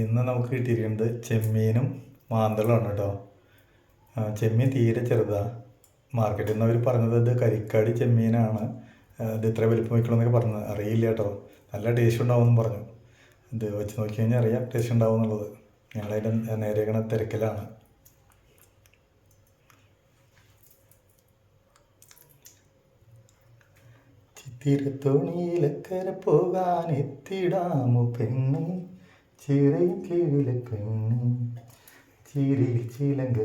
ഇന്ന് നമുക്ക് കിട്ടിയിരിക്കുന്നത് ചെമ്മീനും മാന്തളുമാണ് കേട്ടോ ചെമ്മീൻ തീരെ ചെറുതാണ് മാർക്കറ്റിൽ നിന്ന് അവർ പറഞ്ഞത് ഇത് കരിക്കാടി ചെമ്മീനാണ്. ഇത് ഇത്ര വലിപ്പം വയ്ക്കണമെന്നൊക്കെ പറഞ്ഞത് അറിയില്ല കേട്ടോ നല്ല ടേസ്റ്റ് ഉണ്ടാവുമെന്ന് പറഞ്ഞു. ഇത് വെച്ച് നോക്കി കഴിഞ്ഞാൽ അറിയാം ടേസ്റ്റ് ഉണ്ടാവും എന്നുള്ളത്. ഞങ്ങളതിന്റെ നേരെയക്കണ തിരക്കിലാണ്. ചിത്തിരത്തോണിയിലക്കര പോകാൻ എത്തിടാമോ പെണ്ണെ? ചിറയിൽ കീഴിലെ പെണ്ണ് ചിരിയിൽ ചിലങ്ക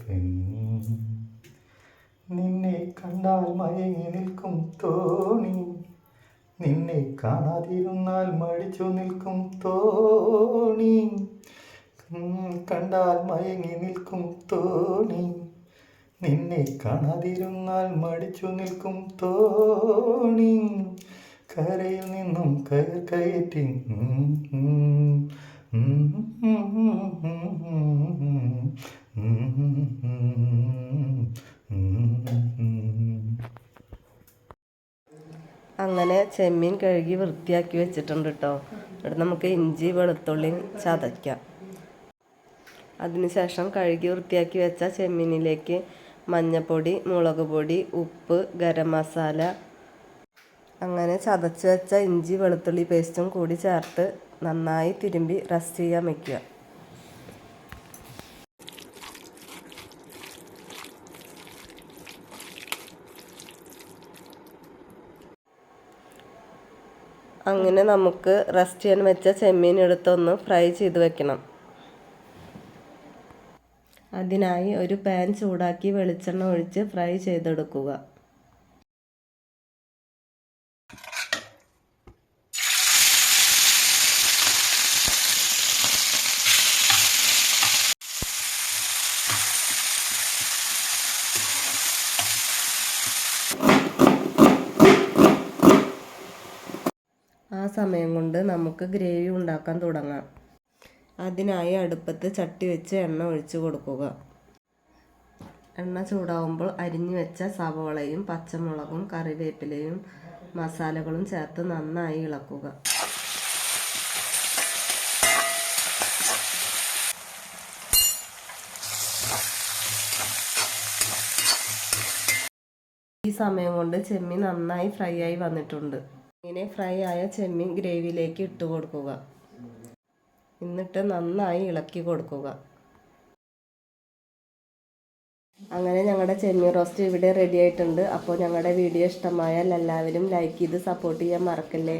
പെണ്ണ്. നിന്നെ കണ്ടാൽ മയങ്ങി നിൽക്കും തോണി നിന്നെ കാണാതിരുന്നാൽ മടിച്ചു നിൽക്കും തോണി. കണ്ടാൽ മയങ്ങി നിൽക്കും തോണി നിന്നെ കാണാതിരുന്നാൽ മടിച്ചു നിൽക്കും തോണി. കരയിൽ നിന്നും കയർ കയറ്റി. അങ്ങനെ ചെമ്മീൻ കഴുകി വൃത്തിയാക്കി വെച്ചിട്ടുണ്ട് കേട്ടോ ഇവിടെ നമുക്ക് ഇഞ്ചി വെളുത്തുള്ളി ചതയ്ക്കാം അതിനുശേഷം കഴുകി വൃത്തിയാക്കി വെച്ച ചെമ്മീനിലേക്ക് മഞ്ഞൾപ്പൊടി മുളക് പൊടി ഉപ്പ് ഗരം മസാല അങ്ങനെ ചതച്ച് വെച്ച ഇഞ്ചി വെളുത്തുള്ളി പേസ്റ്റും കൂടി ചേർത്ത് നന്നായി തിരുമ്പി റസ്റ്റ് ചെയ്യാൻ വെക്കുക. അങ്ങനെ നമുക്ക് റസ്റ്റ് ചെയ്യാൻ വെച്ച ചെമ്മീൻ എടുത്തൊന്ന് ഫ്രൈ ചെയ്ത് വെക്കണം. അതിനായി ഒരു പാൻ ചൂടാക്കി വെളിച്ചെണ്ണ ഒഴിച്ച് ഫ്രൈ ചെയ്തെടുക്കുക. ആ സമയം കൊണ്ട് നമുക്ക് ഗ്രേവി ഉണ്ടാക്കാൻ തുടങ്ങാം. അതിനായി അടുപ്പത്ത് ചട്ടി വെച്ച് എണ്ണ ഒഴിച്ച് കൊടുക്കുക. എണ്ണ ചൂടാവുമ്പോൾ അരിഞ്ഞു വെച്ച സവോളയും പച്ചമുളകും കറിവേപ്പിലയും മസാലകളും ചേർത്ത് നന്നായി ഇളക്കുക. ഈ സമയം കൊണ്ട് ചെമ്മീൻ നന്നായി ഫ്രൈ ആയി വന്നിട്ടുണ്ട്. ഇങ്ങനെ ഫ്രൈ ആയ ചെമ്മീൻ ഗ്രേവിയിലേക്ക് ഇട്ട് കൊടുക്കുക. എന്നിട്ട് നന്നായി ഇളക്കി കൊടുക്കുക. അങ്ങനെ ഞങ്ങളുടെ ചെമ്മീൻ റോസ്റ്റ് ഇവിടെ റെഡി ആയിട്ടുണ്ട്. അപ്പോൾ ഞങ്ങളുടെ വീഡിയോ ഇഷ്ടമായാൽ എല്ലാവരും ലൈക്ക് ചെയ്ത് സപ്പോർട്ട് ചെയ്യാൻ മറക്കല്ലേ?